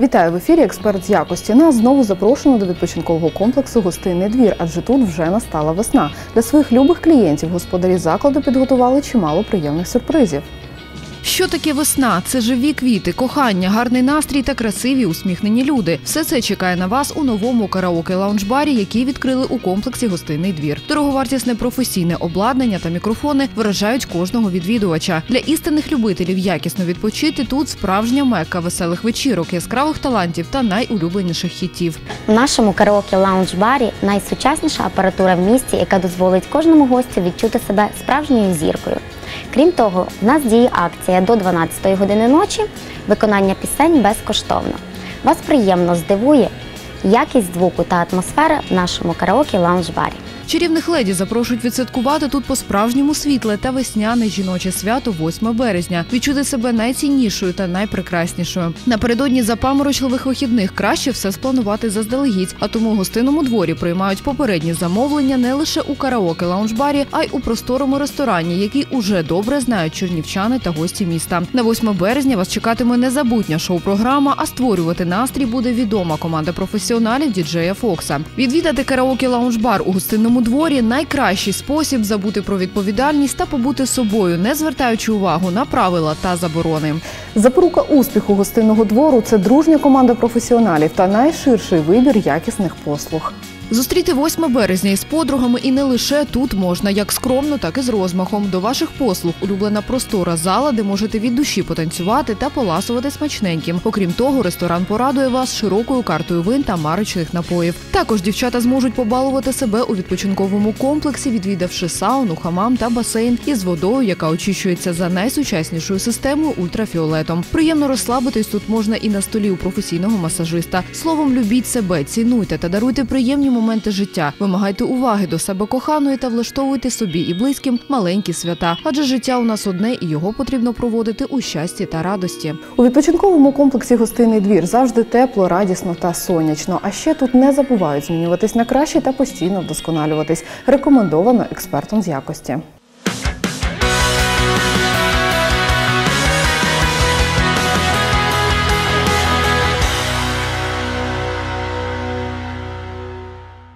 Вітаю в ефірі. Експерт з якості. Нас знову запрошено до відпочинкового комплексу Гостинний двір, адже тут вже настала весна. Для своїх любих клієнтів господарі закладу підготували чимало приємних сюрпризів. Що таке весна? Це живі квіти, кохання, гарний настрій та красиві усміхнені люди. Все це чекає на вас у новому караоке лаунж-барі, який відкрили у комплексі Гостинний двір. Дороговартісне професійне обладнання та мікрофони вражають кожного відвідувача. Для істинних любителів якісно відпочити тут справжня мекка веселих вечірок, яскравих талантів та найулюбленіших хітів. У нашому караоке лаунж барі найсучасніша апаратура в місті, яка дозволить кожному гостю відчути себе справжньою зіркою. Крім того, в нас діє акція до 12 години ночі. Виконання пісень безкоштовно. Вас приємно здивує якість звуку та атмосфера в нашому караоке лаунж барі. Чарівних леді запрошують відсвяткувати тут по-справжньому світле та весняне жіноче свято 8 березня. Відчути себе найціннішою та найпрекраснішою. Напередодні запаморочливих вихідних краще все спланувати заздалегідь. А тому у гостинному дворі приймають попередні замовлення не лише у караоке лаунж-барі, а й у просторому ресторані, який уже добре знають чернівчани та гості міста. На 8 березня вас чекатиме незабутня шоу-програма, а створювати настрій буде відома команда професіоналів діджея Фокса. Відвідати караоке лаунж-бар у гостинному дворі найкращий спосіб забути про відповідальність та побути собою, не звертаючи увагу на правила та заборони. Запорука успіху гостинного двору це дружня команда професіоналів та найширший вибір якісних послуг. Зустріти 8 березня із подругами і не лише тут можна, як скромно, так і з розмахом. До ваших послуг улюблена простора зала, де можете від душі потанцювати та поласувати смачненьким. Окрім того, ресторан порадує вас широкою картою вин та марочних напоїв. Також дівчата зможуть побалувати себе у відпочинковому комплексі, відвідавши сауну, хамам та басейн із водою, яка очищується за найсучаснішою системою ультрафіолетом. Приємно розслабитись тут можна і на столі у професійного масажиста. Словом, любіть себе, цінуйте та даруйте приємні моменти життя. Вимагайте уваги до себе коханої та влаштовуйте собі і близьким маленькі свята. Адже життя у нас одне і його потрібно проводити у щасті та радості. У відпочинковому комплексі Гостинний двір завжди тепло, радісно та сонячно. А ще тут не забувають змінюватись на краще та постійно вдосконалюватись. Рекомендовано експертом з якості.